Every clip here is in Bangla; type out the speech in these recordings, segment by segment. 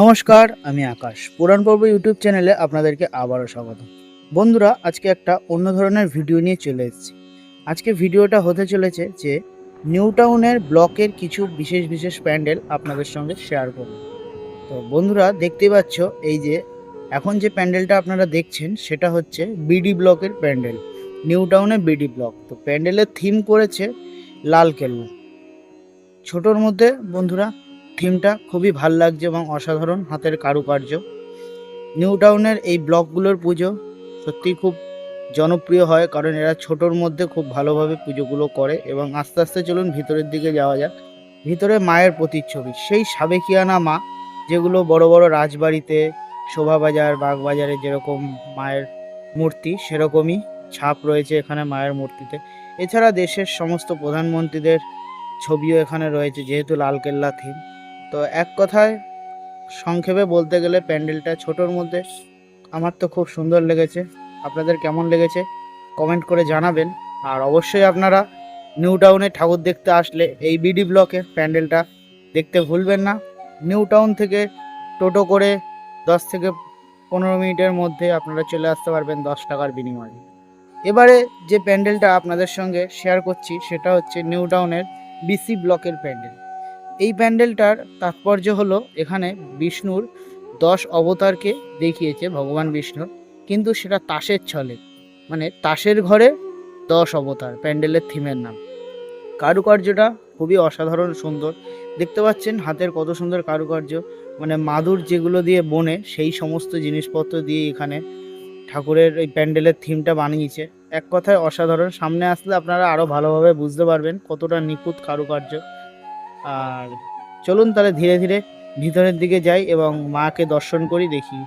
নমস্কার, আমি আকাশ। পুরাণ পর্ব ইউটিউব চ্যানেলে আপনাদেরকে আবারও স্বাগত। বন্ধুরা, আজকে একটা অন্য ধরনের ভিডিও নিয়ে চলে এসেছি। আজকে ভিডিওটা হতে চলেছে যে, নিউ টাউনের ব্লকের কিছু বিশেষ বিশেষ প্যান্ডেল আপনাদের সঙ্গে শেয়ার করব। তো বন্ধুরা দেখতেই পাচ্ছ এই যে, এখন যে প্যান্ডেলটা আপনারা দেখছেন, সেটা হচ্ছে বিডি ব্লকের প্যান্ডেল। নিউ টাউনের বিডি ব্লক। তো প্যান্ডেলের থিম করেছে লাল কেল্লা। ছোটোর মধ্যে, বন্ধুরা থিমটা খুবই ভালো লাগছে এবং অসাধারণ হাতের কারুকার্য। নিউ টাউনের এই ব্লকগুলোর পুজো সত্যিই খুব জনপ্রিয় হয় কারণ এরা ছোটোর মধ্যে খুব ভালোভাবে পুজোগুলো করে এবং আস্তে আস্তে চলুন ভিতরের দিকে যাওয়া যাক। ভিতরে মায়ের প্রতিচ্ছবি, সেই সাবেকিয়ানা মা যেগুলো বড় বড় রাজবাড়িতে, শোভাবাজার, বাগবাজারে যেরকম মায়ের মূর্তি, সেরকমই ছাপ রয়েছে এখানে মায়ের মূর্তিতে। এছাড়া দেশের সমস্ত প্রধানমন্ত্রীদের ছবিও এখানে রয়েছে, যেহেতু লালকেল্লা থিম। তো এক কথায় সংক্ষেপে বলতে গেলে প্যান্ডেলটা ছোটোর মধ্যে আমার তো খুব সুন্দর লেগেছে। আপনাদের কেমন লেগেছে? কমেন্ট করে জানাবেন। আর অবশ্যই আপনারা নিউ টাউনে ঠাকুর দেখতে আসলে এই বিডি ব্লকে প্যান্ডেলটা দেখতে ভুলবেন না। নিউ টাউন থেকে টোটো করে দশ থেকে পনেরো মিনিটের মধ্যে আপনারা চলে আসতে পারবেন দশ টাকার বিনিময়ে। এবারে যে প্যান্ডেলটা আপনাদের সঙ্গে শেয়ার করছি, সেটা হচ্ছে নিউ টাউনের বিসি ব্লকের প্যান্ডেল। এই প্যান্ডেলটার তাৎপর্য হলো এখানে বিষ্ণুর দশ অবতারকে দেখিয়েছে ভগবান বিষ্ণুর কিন্তু সেটা তাসের ছলে। মানে তাসের ঘরে দশ অবতার, প্যান্ডেলের থিমের নাম। কারুকার্যটা খুবই অসাধারণ সুন্দর। দেখতে পাচ্ছেন হাতের কত সুন্দর কারুকার্য। মানে মাদুর যেগুলো দিয়ে বনে, সেই সমস্ত জিনিসপত্র দিয়ে এখানে ঠাকুরের এই প্যান্ডেলের থিমটা বানিয়েছে। এক কথায় অসাধারণ। সামনে আসলে আপনারা আরও ভালোভাবে বুঝতে পারবেন কতটা নিখুঁত কারুকার্য। আর চলুন তাহলে ধীরে ধীরে ভিতরের দিকে যাই এবং মাকে দর্শন করি, দেখি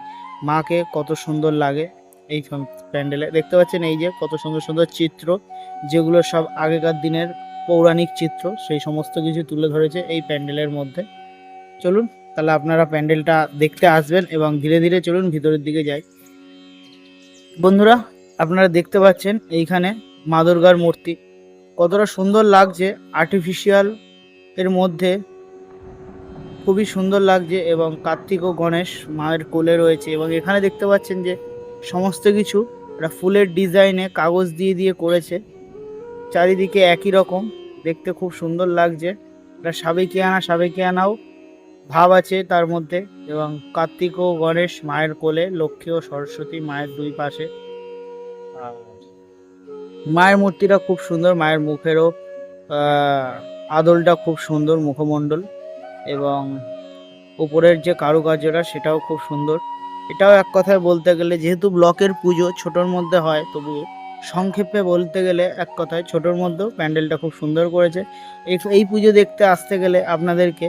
মাকে কত সুন্দর লাগে এই প্যান্ডেলে। দেখতে পাচ্ছেন এই যে কত সুন্দর সুন্দর চিত্র, যেগুলো সব আগেকার দিনের পৌরাণিক চিত্র, সেই সমস্ত কিছু তুলে ধরেছে এই প্যান্ডেলের মধ্যে। চলুন তাহলে আপনারা প্যান্ডেলটা দেখতে আসবেন এবং ধীরে ধীরে চলুন ভিতরের দিকে যাই। বন্ধুরা, আপনারা দেখতে পাচ্ছেন এইখানে মা দুর্গার মূর্তি। কতটা সুন্দর লাগছে আর্টিফিশিয়াল এর মধ্যে খুবই সুন্দর লাগছে এবং কার্তিক ও গণেশ মায়ের কোলে রয়েছে এবং এখানে দেখতে পাচ্ছেন যে সমস্ত কিছু একটা ফুলের ডিজাইনে কাগজ দিয়ে দিয়ে করেছে। চারিদিকে একই রকম, দেখতে খুব সুন্দর লাগছে। একটা সাবেকিয়ানা, সাবেকিয়ানাও ভাব আছে তার মধ্যে এবং কার্তিক ও গণেশ মায়ের কোলে, লক্ষ্মী ও সরস্বতী মায়ের দুই পাশে। মায়ের মূর্তিটা খুব সুন্দর, মায়ের মুখেরও আদলটা খুব সুন্দর মুখমণ্ডল এবং উপরের যে কারুকার্যটা সেটাও খুব সুন্দর। এটাও এক কথায় বলতে গেলে যেহেতু ব্লকের পুজো ছোটোর মধ্যে হয়, তবু সংক্ষেপে বলতে গেলে এক কথায় ছোটোর মধ্যেও প্যান্ডেলটা খুব সুন্দর করেছে। এই এই পুজো দেখতে আসতে গেলে আপনাদেরকে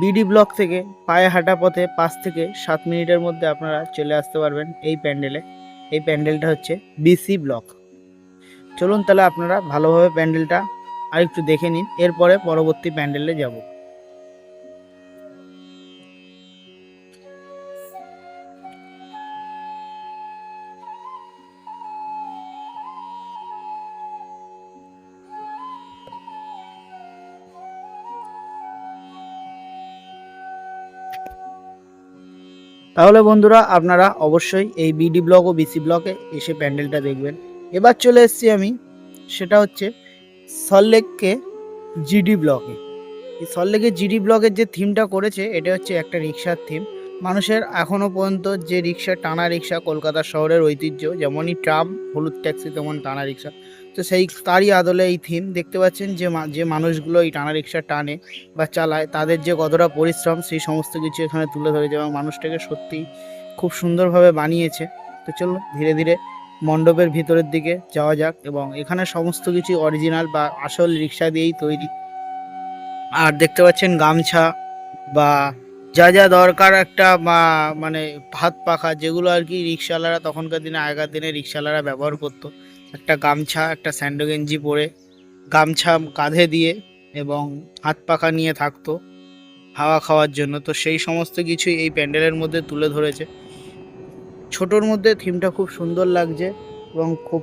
বিডি ব্লক থেকে পায়ে হাঁটা পথে পাঁচ থেকে সাত মিনিটের মধ্যে আপনারা চলে আসতে পারবেন এই প্যান্ডেলে। এই প্যান্ডেলটা হচ্ছে বিসি ব্লক। চলুন তাহলে আপনারা ভালোভাবে প্যান্ডেলটা আরেকটু দেখে নিন, এরপরে পরবর্তী প্যান্ডেলে যাব। তাহলে বন্ধুরা, আপনারা অবশ্যই এই বিডি ব্লক ও বিসি ব্লকে এসে প্যান্ডেলটা দেখবেন। এবার চলে এসেছি আমি, সেটা হচ্ছে সল্টলেককে জিডি ব্লকে এই সল্টলেকের জিডি ব্লকের যে থিমটা করেছে এটা হচ্ছে একটা রিক্সার থিম মানুষের এখনও পর্যন্ত যে রিক্সা টানা রিক্সা কলকাতা শহরের ঐতিহ্য যেমনই ট্রাম হলুদ ট্যাক্সি তেমন টানা রিক্সা তো সেই তারই আদলে এই থিম দেখতে পাচ্ছেন যে মা- যে মানুষগুলো এই টানা রিক্সা টানে বা চালায় তাদের যে কতটা পরিশ্রম সেই সমস্ত কিছু এখানে তুলে ধরেছে এবং মানুষটাকে সত্যি খুব সুন্দরভাবে বানিয়েছে। তো চলুন ধীরে ধীরে মণ্ডপের ভিতরের দিকে যাওয়া যাক এবং এখানে সমস্ত কিছু অরিজিনাল বা আসল রিক্সা দিয়েই তৈরি। আর দেখতে পাচ্ছেন গামছা বা যা যা দরকার একটা মানে হাত পাখা যেগুলো আর কি রিক্সাওয়ালারা তখনকার দিনে, আগেকার দিনে রিক্সাওয়ালারা ব্যবহার করতো। একটা গামছা, একটা স্যান্ডো গেঞ্জি পরে গামছা কাঁধে দিয়ে এবং হাত পাখা নিয়ে থাকতো হাওয়া খাওয়ার জন্য। তো সেই সমস্ত কিছুই এই প্যান্ডেলের মধ্যে তুলে ধরেছে। ছোটোর মধ্যে থিমটা খুব সুন্দর লাগছে এবং খুব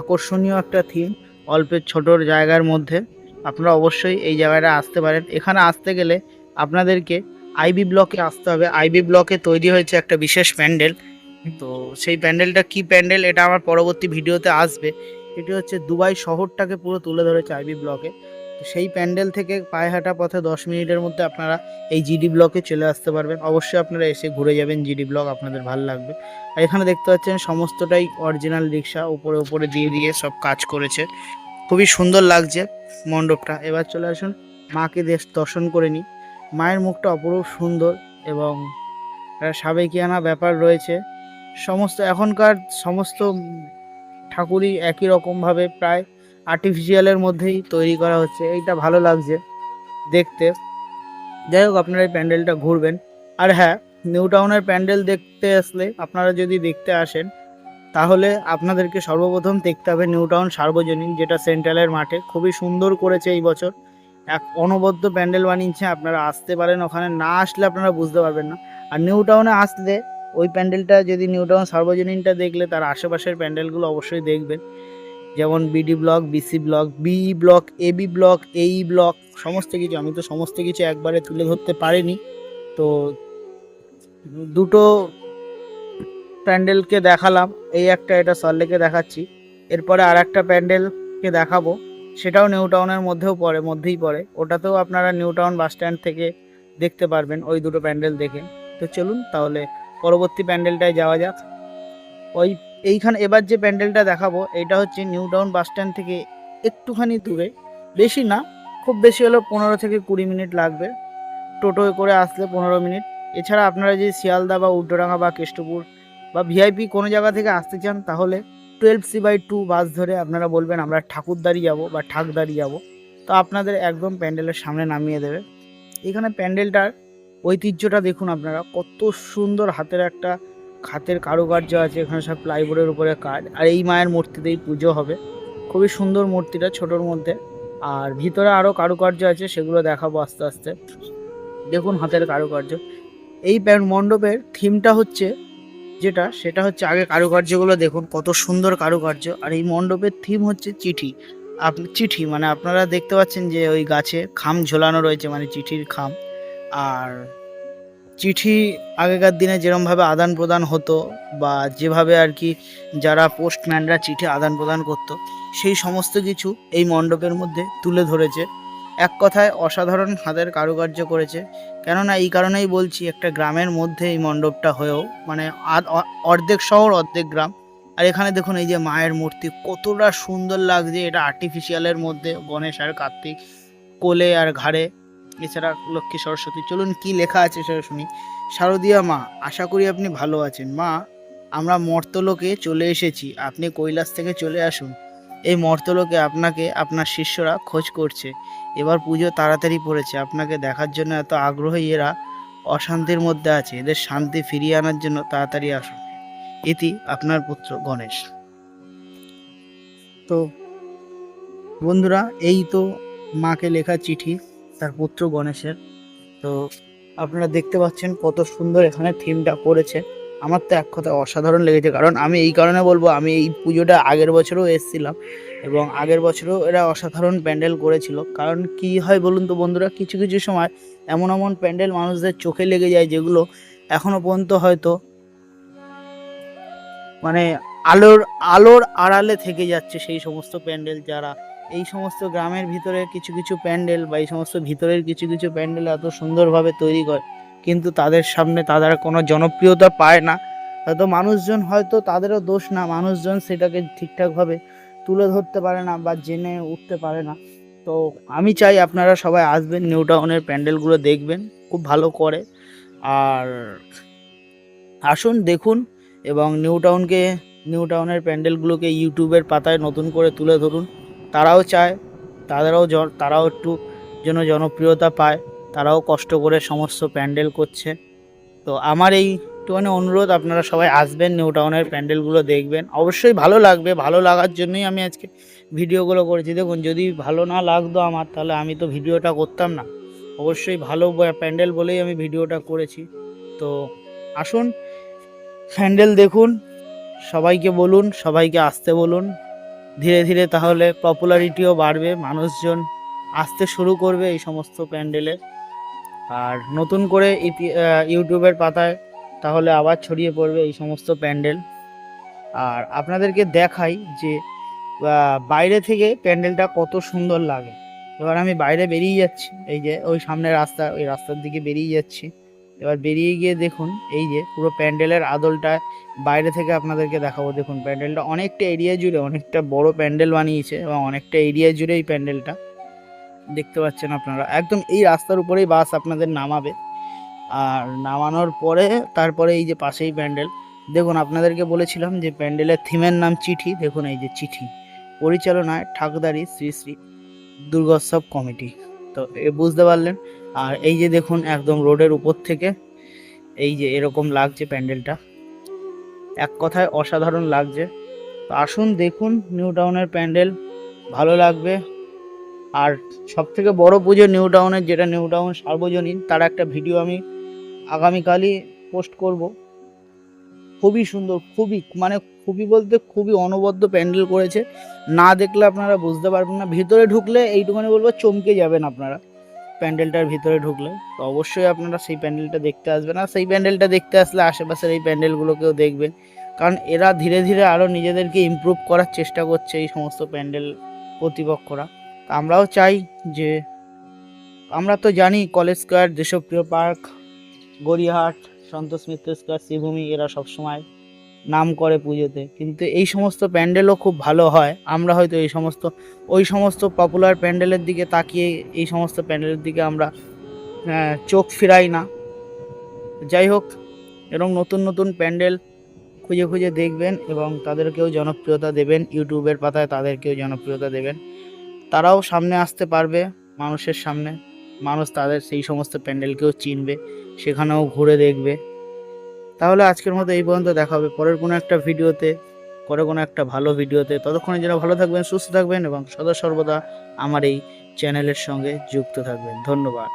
আকর্ষণীয় একটা থিম অল্পের ছোটোর জায়গার মধ্যে। আপনারা অবশ্যই এই জায়গাটা আসতে পারেন। এখানে আসতে গেলে আপনাদেরকে আইবি ব্লকে আসতে হবে। আইবি ব্লকে তৈরি হয়েছে একটা বিশেষ প্যান্ডেল। তো সেই প্যান্ডেলটা কি প্যান্ডেল এটা আমার পরবর্তী ভিডিওতে আসবে। এটি হচ্ছে দুবাই শহরটাকে পুরো তুলে ধরেছে আইবি ব্লকে। তো সেই প্যান্ডেল থেকে পায়ে হাঁটা পথে দশ মিনিটের মধ্যে আপনারা এই জিডি ব্লকে চলে আসতে পারবেন। অবশ্যই আপনারা এসে ঘুরে যাবেন জিডি ব্লক আপনাদের ভালো লাগবে। আর এখানে দেখতে পাচ্ছেন সমস্তটাই অরিজিনাল রিক্সা, উপরে উপরে দিয়ে দিয়ে সব কাজ করেছে। খুবই সুন্দর লাগছে মণ্ডপটা। এবার চলে আসুন, মাকে দেশ দর্শন করে নিই। মায়ের মুখটা অপরূপ সুন্দর এবং সাবেকিয়ানা ব্যাপার রয়েছে। সমস্ত এখনকার সমস্ত ঠাকুরই একই রকমভাবে প্রায় আর্টিফিশিয়ালের মধ্যেই তৈরি করা হচ্ছে। এইটা ভালো লাগছে দেখতে। যাই হোক, আপনারা এই প্যান্ডেলটা ঘুরবেন। আর হ্যাঁ নিউ টাউনের প্যান্ডেল দেখতে আসলে আপনারা যদি দেখতে আসেন, তাহলে আপনাদেরকে সর্বপ্রথম দেখতে হবে নিউ টাউন সার্বজনীন, যেটা সেন্ট্রালের মাঠে। খুবই সুন্দর করেছে এই বছর। এক অনবদ্য প্যান্ডেল বানিয়েছে, আপনারা আসতে পারেন ওখানে। না আসলে আপনারা বুঝতে পারবেন না। আর নিউ টাউনে আসলে ওই প্যান্ডেলটা যদি নিউ টাউন সার্বজনীনটা দেখলে, তার আশেপাশের প্যান্ডেলগুলো অবশ্যই দেখবেন। যেমন BD block BC block B block AB block এই ব্লক সমস্ত কিছু। আমি তো সমস্ত কিছু একবারে তুলে ধরতে পারিনি। তো দুটো প্যান্ডেলকে দেখালাম। এই একটা এটা সল্লেকে দেখাচ্ছি। এরপরে আর একটা প্যান্ডেলকে দেখাবো। সেটাও নিউ টাউনের মধ্যেও পড়ে, মধ্যেই পড়ে। ওটাতেও আপনারা নিউ টাউন বাস স্ট্যান্ড থেকে দেখতে পারবেন ওই দুটো প্যান্ডেল দেখে। তো চলুন তাহলে পরবর্তী প্যান্ডেলটায় যাওয়া যাক। ওই এইখানে এবার যে প্যান্ডেলটা দেখাবো এটা হচ্ছে নিউ টাউন বাস স্ট্যান্ড থেকে একটুখানি দূরে। বেশি না, খুব বেশি হলেও পনেরো থেকে কুড়ি মিনিট লাগবে। টোটোয় করে আসলে পনেরো মিনিট। এছাড়া আপনারা যদি শিয়ালদা বা উল্টোডাঙ্গা বা কেষ্টপুর বা ভিআইপি কোনো জায়গা থেকে আসতে চান, তাহলে twelve C by two bus ধরে আপনারা বলবেন, আমরা ঠাকুরদারি যাব বা ঠাকদারি যাব। তো আপনাদের একদম প্যান্ডেলের সামনে নামিয়ে দেবে। এখানে প্যান্ডেলটার ঐতিহ্যটা দেখুন আপনারা, কত সুন্দর হাতের একটা হাতের কারুকার্য আছে, এখানে সব প্লাইবোর্ডের উপরে কাজ। আর এই মায়ের মূর্তিতেই পুজো হবে। খুবই সুন্দর মূর্তিটা ছোটোর মধ্যে। আর ভিতরে আরও কারুকার্য আছে, সেগুলো দেখাবো আস্তে আস্তে। দেখুন হাতের কারুকার্য। এই মণ্ডপের থিমটা হচ্ছে যেটা, সেটা হচ্ছে আগে কারুকার্যগুলো দেখুন, কত সুন্দর কারুকার্য। আর এই মণ্ডপের থিম হচ্ছে চিঠি। আপনি চিঠি মানে আপনারা দেখতে পাচ্ছেন যে ওই গাছে খাম ঝোলানো রয়েছে মানে চিঠির খাম। আর চিঠি আগেকার দিনে যেরমভাবে আদান প্রদান হতো বা যেভাবে আর কি যারা পোস্টম্যানরা চিঠি আদান প্রদান করতো, সেই সমস্ত কিছু এই মণ্ডপের মধ্যে তুলে ধরেছে। এক কথায় অসাধারণ হাতের কারুকার্য করেছে। কেননা এই কারণেই বলছি একটা গ্রামের মধ্যে এই মণ্ডপটা হয়েও মানে অর্ধেক শহর, অর্ধেক গ্রাম। আর এখানে দেখুন এই যে মায়ের মূর্তি, কতটা সুন্দর লাগছে এটা আর্টিফিশিয়ালের মধ্যে, গণেশ আর কার্তিক কোলে আর ঘাড়ে। এছাড়া লক্ষ্মী সরস্বতী, চলুন কি লেখা আছে সেটা শুনি। শারদীয়া মা, আশা করি আপনি ভালো আছেন। মা, আমরা মর্তলোকে চলে এসেছি। আপনি কৈলাস থেকে চলে আসুন। এই মর্তলোকে আপনাকে, আপনার শিষ্যরা খোঁজ করছে। এবার পুজো তাড়াতাড়ি পড়েছে। আপনাকে দেখার জন্য এত আগ্রহী এরা অশান্তির মধ্যে আছে। এদের শান্তি ফিরিয়ে আনার জন্য তাড়াতাড়ি আসুন। এটি আপনার পুত্র গণেশ। তো, বন্ধুরা, এই তো মাকে লেখা চিঠি। তার পুত্র গণেশের। তো আপনারা দেখতে পাচ্ছেন কত সুন্দর এখানে থিমটা করেছে আমার তো এক কথা অসাধারণ লেগেছে, কারণ আমি এই কারণে বলব, আমি এই পুজোটা আগের বছরও এসেছিলাম এবং আগের বছরও এরা অসাধারণ প্যান্ডেল করেছিল। কারণ কি হয় বলুন তো বন্ধুরা, কিছু কিছু সময় এমন এমন প্যান্ডেল মানুষদের চোখে লেগে যায় যেগুলো এখনও পর্যন্ত হয়তো মানে আলোর আলোর আড়ালে থেকে যাচ্ছে সেই সমস্ত প্যান্ডেল যারা এই সমস্ত গ্রামের ভিতরে কিছু কিছু প্যান্ডেল বা এই সমস্ত ভিতরের কিছু কিছু প্যান্ডেল এত সুন্দরভাবে তৈরি করে, কিন্তু তাদের সামনে তাদের কোনো জনপ্রিয়তা পায় না। হয়তো মানুষজন হয়তো তাদেরও দোষ না, মানুষজন সেটাকে ঠিকঠাকভাবে তুলে ধরতে পারে না বা জেনে উঠতে পারে না। তো আমি চাই আপনারা সবাই আসবেন নিউ টাউনের প্যান্ডেলগুলো দেখবেন, খুব ভালো করে। আর আসুন, দেখুন এবং নিউ টাউনকে নিউ টাউনের প্যান্ডেলগুলোকে ইউটিউবের পাতায় নতুন করে তুলে ধরুন। তারাও চায়, তাদেরও তারাও একটু যেন জনপ্রিয়তা পায়, তারাও কষ্ট করে সমস্ত প্যান্ডেল করছে। তো আমার এই একটুখানি অনুরোধ, আপনারা সবাই আসবেন নিউ টাউনের প্যান্ডেলগুলো দেখবেন। অবশ্যই ভালো লাগবে, ভালো লাগার জন্যই আমি আজকে ভিডিওগুলো করেছি। দেখুন, যদি ভালো না লাগতো আমার, তাহলে আমি তো ভিডিওটা করতাম না। অবশ্যই ভালো প্যান্ডেল বলেই আমি ভিডিওটা করেছি। তো আসুন, প্যান্ডেল দেখুন, সবাইকে বলুন, সবাইকে আসতে বলুন। ধীরে ধীরে তাহলে পপুলারিটিও বাড়বে, মানুষজন আসতে শুরু করবে এই সমস্ত প্যান্ডেলে। আর নতুন করে ইউটিউবের পাতায় তাহলে আবার ছড়িয়ে পড়বে এই সমস্ত প্যান্ডেল। আর আপনাদেরকে দেখাই যে বাইরে থেকে প্যান্ডেলটা কত সুন্দর লাগে। এবার আমি বাইরে বেরিয়ে যাচ্ছি, এই যে ওই সামনে রাস্তা, ওই রাস্তার দিকে বেরিয়ে যাচ্ছি। এবার বেরিয়ে গিয়ে দেখুন, এই যে পুরো প্যান্ডেলের আদলটা বাইরে থেকে আপনাদেরকে দেখাবো। দেখুন, প্যান্ডেলটা অনেকটা এরিয়া জুড়ে অনেকটা বড় প্যান্ডেল বানিয়েছে এবং অনেকটা এরিয়া জুড়ে এই প্যান্ডেলটা। দেখতে পাচ্ছেন আপনারা, একদম এই রাস্তার উপরেই বাস আপনাদের নামাবে। আর নামানোর পরে, তারপরে এই যে পাশেই প্যান্ডেল। দেখুন, আপনাদেরকে বলেছিলাম যে প্যান্ডেলের থিমের নাম চিঠি। দেখুন, এই যে চিঠি। পরিচালনায় ঠাকুরদারি শ্রী শ্রী দুর্গোৎসব কমিটি। তো এ বুঝতে পারলেন আর এই যে দেখুন একদম রোডের উপর থেকে এই যে এরকম লাগছে প্যান্ডেলটা। এক কথায় অসাধারণ লাগছে। তো আসুন দেখুন নিউ টাউনের প্যান্ডেল, ভালো লাগবে। আর সব থেকে বড় পুজো নিউ টাউনের, যেটা নিউ টাউন সার্বজনীন, তার একটা ভিডিও আমি আগামীকালই পোস্ট করব। খুবই সুন্দর, খুবই মানে খুবই বলতে খুবই অনবদ্য প্যান্ডেল করেছে। না দেখলে আপনারা বুঝতে পারবেন না। ভিতরে ঢুকলে এইটুখানি বলব, চমকে যাবেন আপনারা। প্যান্ডেলটার ভিতরে ঢুকলে। তো অবশ্যই আপনারা সেই প্যান্ডেলটা দেখতে আসবেন আর সেই প্যান্ডেলটা দেখতে আসলে আশেপাশের এই প্যান্ডেলগুলোকেও দেখবেন। কারণ এরা ধীরে ধীরে আরও নিজেদেরকে ইমপ্রুভ করার চেষ্টা করছে এই সমস্ত প্যান্ডেল কর্তৃপক্ষরা আমরাও চাই যে, আমরা তো জানি College Square, Deshapriya Park, Gariahat, Santosh Mitra Square, Sreebhumi, এরা সবসময় নাম করে পুজোতে। কিন্তু এই সমস্ত প্যান্ডেলও খুব ভালো হয়। আমরা হয়তো এই সমস্ত, ওই সমস্ত পপুলার প্যান্ডেলের দিকে তাকিয়ে এই সমস্ত প্যান্ডেলের দিকে আমরা চোখ ফিরাই না। যাই হোক, এরকম নতুন নতুন প্যান্ডেল খুঁজে খুঁজে দেখবেন এবং তাদেরকেও জনপ্রিয়তা দেবেন। ইউটিউবের পাতায় তাদেরকেও জনপ্রিয়তা দেবেন। তারাও সামনে আসতে পারবে মানুষের সামনে। মানুষ তাদের সেই সমস্ত প্যান্ডেলকেও চিনবে, সেখানেও ঘুরে দেখবে। তাহলে আজকের মতো এই পর্যন্ত দেখা হবে পরের কোনো একটা ভিডিওতে পরে কোনো একটা ভালো ভিডিওতে। ততক্ষণে যারা ভালো থাকবেন, সুস্থ থাকবেন এবং সদা সর্বদা আমার এই চ্যানেলের সঙ্গে যুক্ত থাকবেন। ধন্যবাদ।